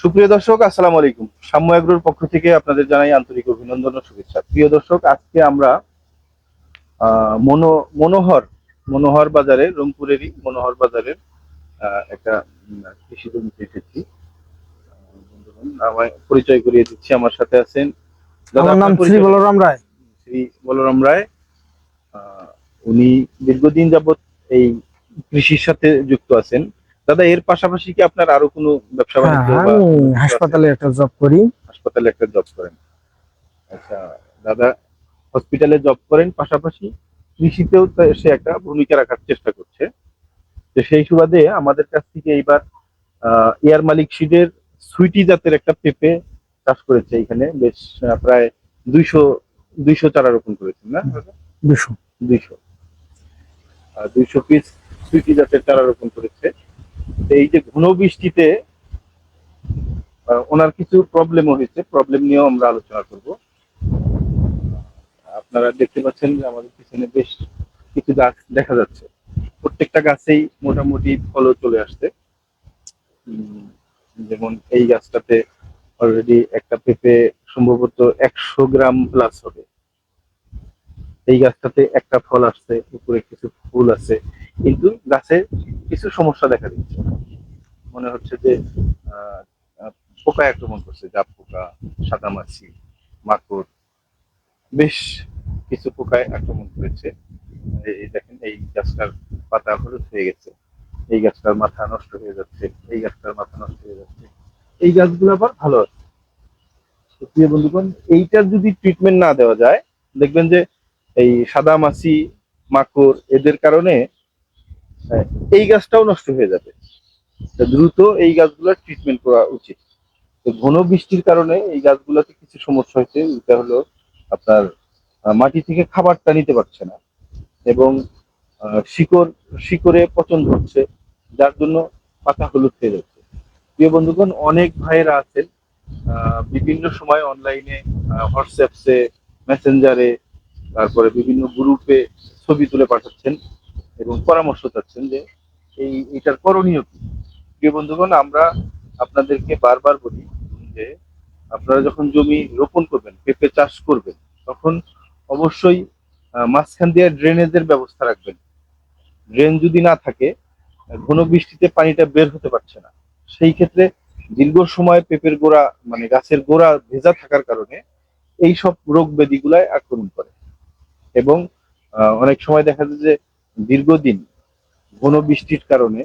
সুপ্রিয় দর্শক আসসালামু আলাইকুম। সাম্য এগ্রোর পক্ষ থেকে আপনাদের জানাই আন্তরিক অভিনন্দন ও শুভেচ্ছা। প্রিয় দর্শক আজকে আমরা মনো মনোহর মনোহর বাজারে রংপুরেরই মনোহর বাজারের একটা কৃষি জমিতে এসেছি। আমায় পরিচয় করিয়ে দিচ্ছি। আমার সাথে আছেন আমার নাম শ্রী বলরাম রায়। শ্রী বলরাম রায়। আহ, উনি দীর্ঘদিন যাবত এই কৃষির সাথে যুক্ত আছেন। দাদা এর পাশাপাশি কি আপনার আরও কোনো ব্যবসা হ্যাঁ বাণিজ্য আমি? হাসপাতালে একটা জব করি। হাসপাতালে একটা জব করেন। আচ্ছা দাদা হসপিটালে জব করেন পাশাপাশি কৃষিতেও সে একটা ভূমিকা রাখার চেষ্টা করছে। তো সেই সুবাদে আমাদের কাছ থেকে এইবার আহ, এয়ার মালিক সিডের সুইটি জাতের একটা পেঁপে চাষ করেছে এখানে। বেশ প্রায় দুইশো দুইশো চারা রোপণ করেছেন না দুশো দুইশো। দুইশো। পিস সুইটি জাতের চারা রোপণ করেছে। এই যে ঘন বৃষ্টিতে ওনার কিছু প্রবলেমও হয়েছে। প্রবলেম নিয়েও আমরা আলোচনা করব। আপনারা দেখতে পাচ্ছেন যে আমাদের পিছনে বেশ কিছু গাছ দেখা যাচ্ছে। প্রত্যেকটা গাছেই মোটামুটি ফলও চলে আসছে। যেমন এই গাছটাতে অলরেডি একটা পেঁপে সম্ভবত একশো গ্রাম প্লাস হবে। এই গাছটাতে একটা ফল আসছে, উপরে কিছু ফুল আছে। কিন্তু গাছে কিছু সমস্যা দেখা দিচ্ছে। মনে হচ্ছে যে পোকা আক্রমণ করছে, জাপ পোকা, সাদা মাছি, মাকড়। বেশ কিছু পোকায় আক্রমণ করেছে। এই দেখেন, এই গাছটার পাতা হলুদ হয়ে গেছে। এই গাছটার মাথা নষ্ট হয়ে যাচ্ছে। এই গাছটার মাথা নষ্ট হয়ে যাচ্ছে। এই গাছগুলো আবার ভালো আছে। প্রিয় বন্ধুগণ, এইটার যদি ট্রিটমেন্ট না দেওয়া যায়, দেখবেন যে এই সাদা মাছি, মাকড়, এদের কারণে এই গাছটাও নষ্ট হয়ে যাবে। দ্রুত এই গাছগুলোর ট্রিটমেন্ট করা উচিত। ঘন বৃষ্টির কারণে এই গাছগুলোতে কিছু সমস্যা হয়েছে, যেটা হলো আপনার মাটি থেকে খাবারটা নিতে পারছে না এবং শিকড়, শিকড়ে পচন ধরছে, যার জন্য পাতা হলুদ হয়ে যাচ্ছে। প্রিয় বন্ধুগণ, অনেক ভাইয়েরা আছেন বিভিন্ন সময় অনলাইনে হোয়াটসঅ্যাপসে মেসেঞ্জারে তারপরে বিভিন্ন গ্রুপে ছবি তুলে পাঠাচ্ছেন। এবং পরামর্শ চাচ্ছেন যে এই, এটার করণীয় কি? প্রিয় বন্ধুগণ, আমরা আপনাদেরকে বারবার বলি যে আপনারা যখন জমি রোপণ করবেন, পেঁপে চাষ করবেন, তখন অবশ্যই মাঝখান দিয়ে ড্রেনেজের ব্যবস্থা রাখবেন। ড্রেন যদি না থাকে, ঘন বৃষ্টিতে পানিটা বের হতে পারছে না। সেই ক্ষেত্রে দীর্ঘ সময় পেঁপের গোড়া মানে গাছের গোড়া ভেজা থাকার কারণে এই সব রোগ ব্যাধিগুলায় আক্রমণ করে। এবং অনেক সময় দেখা যায় যে দীর্ঘদিন ঘন বৃষ্টির কারণে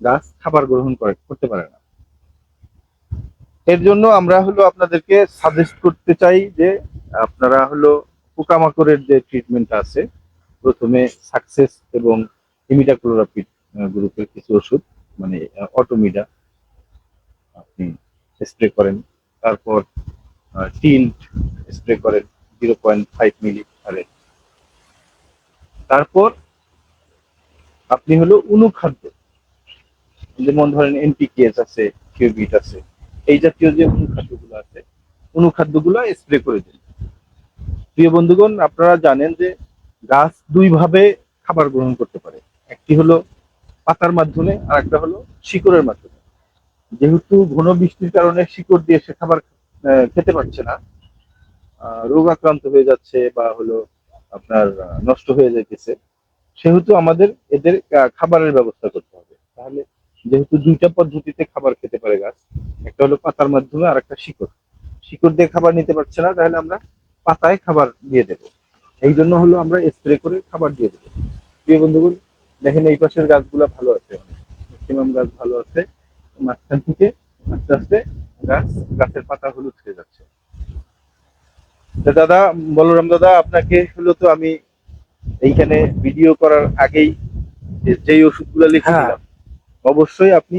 গাছ খাবার গ্রহণ করে করতে পারে না। এর জন্য আমরা হলো আপনাদেরকে সাজেস্ট করতে চাই যে আপনারা হলো পোকামাকড়ের যে ট্রিটমেন্ট আছে, প্রথমে সাকসেস এবং ইমিডাক্লোরাপিড গ্রুপের কিছু ওষুধ মানে অটোমিডা আপনি স্প্রে করেন। তারপর টিল্ট স্প্রে করেন জিরো পয়েন্ট ফাইভ মিলি তারপর আপনি হলো অনুখাদ্য। যেমন ধরেন এনপিকেএস আছে কিউবিট আছে, এই জাতীয় যে অনুখাদ্যগুলো আছে, অনুখাদ্যগুলো স্প্রে করে দিন। প্রিয় বন্ধুগণ, আপনারা জানেন যে গাছ দুই ভাবে খাবার গ্রহণ করতে পারে। একটি হলো পাতার মাধ্যমে আর একটা হলো শিকড়ের মাধ্যমে। যেহেতু ঘন বৃষ্টির কারণে শিকড় দিয়ে সে খাবার খেতে পারছে না রোগ আক্রান্ত হয়ে যাচ্ছে বা হলো আপনার নষ্ট হয়ে যাইতেছে সেহেতু আমাদের এদের খাবারের ব্যবস্থা করতে হবে। তাহলে যেহেতু দুইটা পদ্ধতিতে খাবার খেতে পারে গাছ, একটা হলো পাতার মাধ্যমে আর একটা শিকড়। শিকড় দিয়ে খাবার নিতে পারছে না, তাহলে আমরা পাতায় খাবার দিয়ে দেবো। এই জন্য হলো আমরা স্প্রে করে খাবার দিয়ে দেবো। প্রিয় বন্ধুগণ, দেখেন এই পাশের গাছগুলো ভালো আছে। ম্যাক্সিমাম গাছ ভালো আছে। মাঝখান থেকে আস্তে আস্তে গাছ, গাছের পাতা হলুদ হয়ে যাচ্ছে। দাদা, বলরাম দাদা, আপনাকে হলো তো আমি এইখানে ভিডিও করার আগেই যে- যেই ওষুধগুলো লিখে হ্যাঁ। দিলাম অবশ্যই আপনি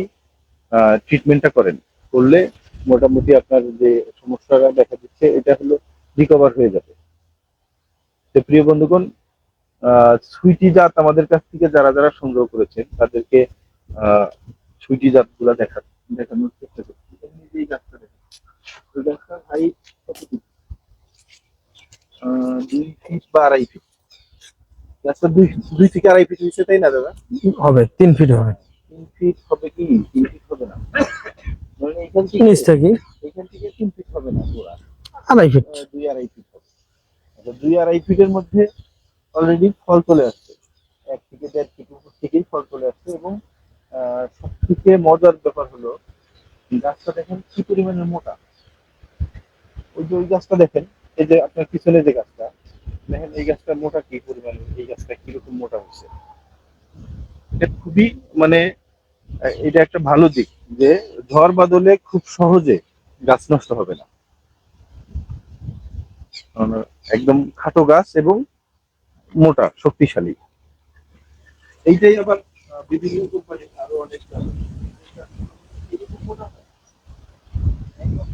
ট্রিটমেন্টটা করেন। করলে মোটামুটি আপনার যে সমস্যাটা দেখা দিচ্ছে এটা হলো রিকভার হয়ে যাবে। তো প্রিয় বন্ধুগণ আহ, সুইটি জাত আমাদের কাছ থেকে যারা যারা সংগ্রহ করেছেন তাদেরকে আহ, সুইটি জাতগুলা দেখা দেখানোর চেষ্টা করছি। এই গাছটা দেখেন গাছটার হাইট দুই ফিট বা আড়াই ফিট গাছটা দুই দুই থেকে আড়াই ফিট তাই না দাদা? হবে তিন ফিট হবে। তিন ফিট হবে কি? তিন ফিট হবে না। ধরেন এইখান থেকে নিচ থেকে। এখান থেকে তিন ফিট হবে না পুরা। আড়াই ফিট দুই আড়াই ফিট হবে। আচ্ছা, দুই আড়াই ফিটের মধ্যে অলরেডি ফল চলে আসছে। এক থেকে দেড় ফিট উপর থেকেই ফল চলে আসছে এবং সব থেকে মজার ব্যাপার হলো গাছটা দেখেন কি পরিমাণে মোটা। ওই যে ওই গাছটা দেখেন এই যে আপনার পিছনে যে গাছটা দেখেন, এই গাছটা মোটা কি পরিমাণে? এই গাছটা কীরকম মোটা হচ্ছে এটা খুবই মানে এটা একটা ভালো দিক যে, ঝড় বাদলে খুব সহজে গাছ নষ্ট হবে না। একদম খাটো গাছ এবং মোটা, শক্তিশালী। এইটাই আবার বিভিন্ন কোম্পানি আরও অনেক মোটা হয়। একদম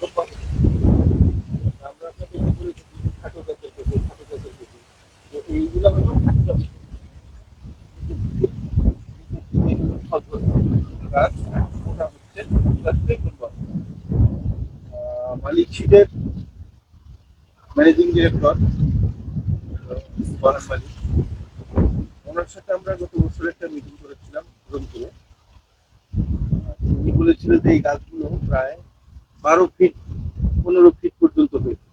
কোম্পানি। আমরা আপনাদের বলেছি, খাটো গাছের ক্ষেত্রে, খাটো গাছের ক্ষেত্রে। তো এইগুলো হলো খাটো গাছ। গাছ মোটা হচ্ছে গাছটাই কোম্পানি। আহ, মালিক শীতের ম্যানেজিং ডিরেক্টর মালিক ওনার সাথে আমরা গত বছর একটা মিটিং করেছিলাম রংপুরে। উনি বলেছিল যে এই গাছগুলো প্রায় বারো ফিট পনেরো ফিট পর্যন্ত হয়েছে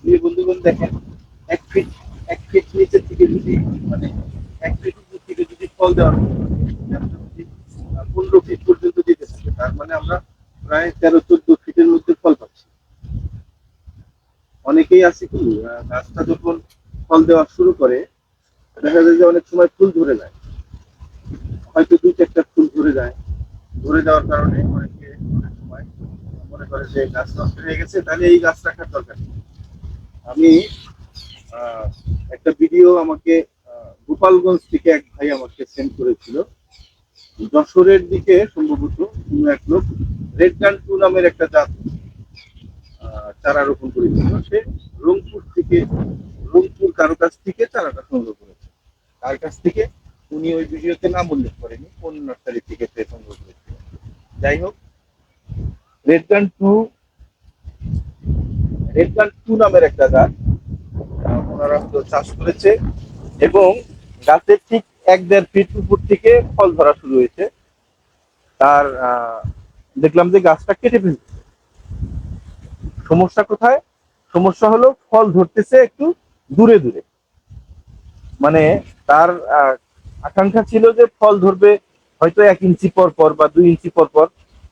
প্রিয় বন্ধুগণ দেখেন, এক ফিট এক ফিট নিচের থেকে যদি মানে এক ফিট উপর থেকে যদি ফল দেওয়া পনেরো ফিট পর্যন্ত দিতে থাকে তার মানে আমরা প্রায় তেরো, চোদ্দ ফিটের মধ্যে অনেকেই আছে কি গাছটা যখন ফল দেওয়া শুরু করে, দেখা যায় যে অনেক সময় ফুল ধরে যায়। হয়তো দুই চারটা ফুল ধরে যায়। ধরে যাওয়ার কারণে অনেকে অনেক সময় মনে করে যে গাছ নষ্ট হয়ে গেছে, তাহলে এই গাছ রাখার দরকার আমি একটা ভিডিও আমাকে গোপালগঞ্জ থেকে এক ভাই আমাকে সেন্ড করেছিল। যশোরের দিকে সম্ভবত কোনো এক লোক রেড গান টু নামের একটা জাত চারা রোপণ করেছিল সে রংপুর থেকে, রংপুর কারও কাছ থেকে চারাটা সংগ্রহ করেছে। তার কাছ থেকে উনি ওই ভিডিওতে নাম উল্লেখ করেনি কোন নার্সারি থেকে সে সংগ্রহ করেছিল যাই হোক রেড গান টু রেড গান টু নামের একটা গাছ ওনারা হয়তো চাষ করেছে এবং গাছের ঠিক এক দেড় ফিট উপর থেকে ফল ধরা শুরু হয়েছে। তার দেখলাম যে গাছটা কেটে ফেলছে। সমস্যা কোথায়? সমস্যা হলো ফল ধরতেছে একটু দূরে দূরে। মানে তার আকাঙ্ক্ষা ছিল যে ফল ধরবে হয়তো এক ইঞ্চি পর পর বা দুই ইঞ্চি পর পর,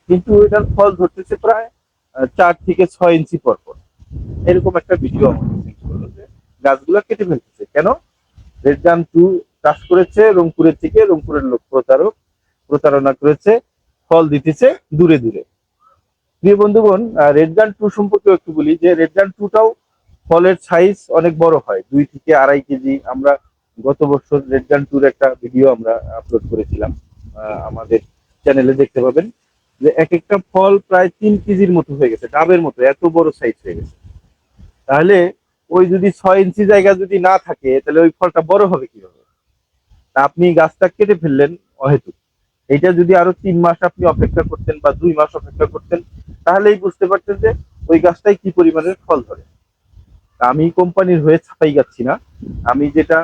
কিন্তু এটার ফল ধরতেছে প্রায় চার থেকে ছয় ইঞ্চি পর পর। এরকম একটা ভিডিও গাছগুলো কেটে ফেলতেছে। কেন? রেড গান টু চাষ করেছে রংপুরের থেকে, রংপুরের লোক প্রতারক, প্রতারণা করেছে, ফল দিতেছে দূরে দূরে। প্রিয় বন্ধুগণ রেড গান টু সম্পর্কে একটু বলি যে রেড গান টুটাও ফলের সাইজ অনেক বড় হয়। দুই থেকে আড়াই কেজি আমরা গত বছর রেড গান টুর একটা ভিডিও আমরা আপলোড করেছিলাম। আমাদের চ্যানেলে দেখতে পাবেন যে এক একটা ফল প্রায় তিন কেজির মতো হয়ে গেছে, ডাবের মতো, এত বড় সাইজ হয়ে গেছে। তাহলে ওই যদি ছয় ইঞ্চি জায়গা যদি না থাকে, তাহলে ওই ফলটা বড় হবে কীভাবে? আপনি গাছটা কেটে ফেললেন অহেতুক। এইটা যদি আরও তিন মাস আপনি অপেক্ষা করতেন বা দুই মাস অপেক্ষা করতেন, তাহলেই বুঝতে পারতেন যে ওই গাছটাই কি পরিমাণের ফল ধরে। আমি কোম্পানির হয়ে ছাপাই যাচ্ছি না। আমি যেটা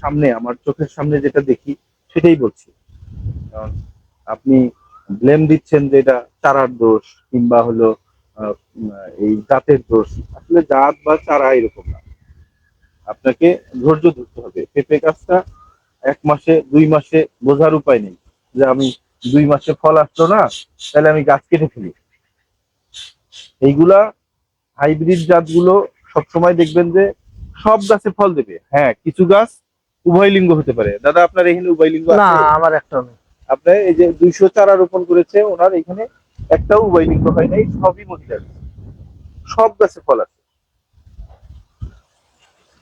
সামনে, আমার চোখের সামনে যেটা দেখি, সেটাই বলছি। কারণ আপনি ব্লেম দিচ্ছেন যে এটা চারার দোষ কিংবা হলো এই জাতের দোষ। আসলে জাত বা চারা এরকম না। আপনাকে ধৈর্য ধরতে হবে। পেঁপে গাছটা এক মাসে, দুই মাসে বোঝার উপায় নেই। যে আমি দুই মাসে ফল আসলো না তাহলে আমি গাছ কেটে ফেলি। এইগুলা হাইব্রিড জাতগুলো সবসময় দেখবেন যে সব গাছে ফল দেবে। হ্যাঁ কিছু গাছ উভয় লিঙ্গ হতে পারে। দাদা আপনার এখানে উভয় লিঙ্গ না আমার একটা নেই। আপনার এই যে দুইশো চারা রোপণ করেছে ওনার এখানে একটাও উভয় লিঙ্গ হয় নাই সবই মহিলা গাছ। সব গাছে ফল আছে।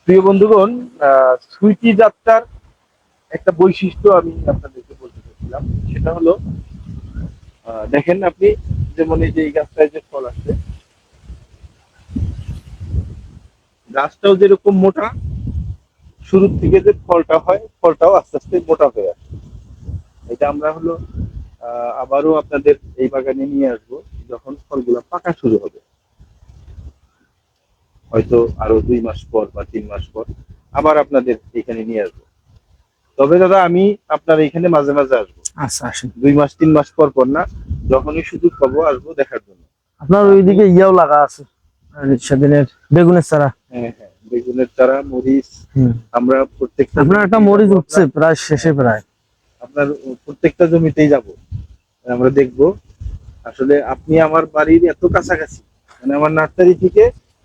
প্রিয় বন্ধুগণ আহ, সুইটি জাতটার একটা বৈশিষ্ট্য আমি আপনাদেরকে বলতে চাইছিলাম সেটা হলো দেখেন আপনি যেমন এই যে এই গাছটায় যে ফল আছে গাছটাও যেরকম মোটা, শুরুর থেকে যে ফলটা হয়, ফলটাও আস্তে আস্তে মোটা হয়ে আসে। এটা আমরা হলো আবারও আপনাদের এই বাগানে নিয়ে আসব, যখন ফলগুলো পাকা শুরু হবে। হয়তো আরও দুই মাস পর বা তিন মাস পর আবার আপনাদের এখানে নিয়ে আসব। তবে দাদা আমি আপনার এখানে মাঝে মাঝে আসব। আচ্ছা আসেন। দুই মাস তিন মাস পর পর না যখনই সুযোগ পাবো আসব দেখার জন্য। আপনার ওইদিকে ইয়াও লাগা আছে সেদিনের বেগুনের চারা। হ্যাঁ হ্যাঁ বেগুনের চারা মরিচ আমরা প্রত্যেকটা আপনার একটা মরিচ। উঠছে প্রায় শেষে প্রায়। আপনার প্রত্যেকটা জমিতেই যাব। আমরা দেখব। আসলে আপনি আমার বাড়ির এত কাছাকাছি মানে আমার নার্সারি থেকে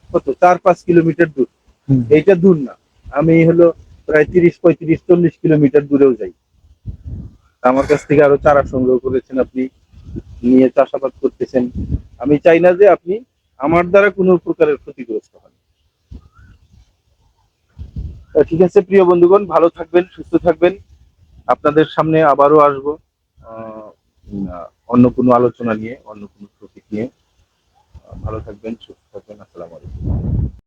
কত চার পাঁচ কিলোমিটার দূর। এইটা দূর না। আমি হলো প্রায় তিরিশ, পঁয়ত্রিশ, চল্লিশ কিলোমিটার দূরেও যাই। আমার কাছ থেকে আরও চারা সংগ্রহ করেছেন আপনি, নিয়ে চাষাবাদ করতেছেন। আমি চাই না যে আপনি আমার দ্বারা কোনো প্রকারের ক্ষতিগ্রস্ত হন। ঠিক আছে, প্রিয় বন্ধুগণ, ভালো থাকবেন, সুস্থ থাকবেন। আপনাদের সামনে আবারও আসব অন্য কোনো আলোচনা নিয়ে, অন্য কোনো টপিক নিয়ে। ভালো থাকবেন, সুস্থ থাকবেন, আসসালামু আলাইকুম।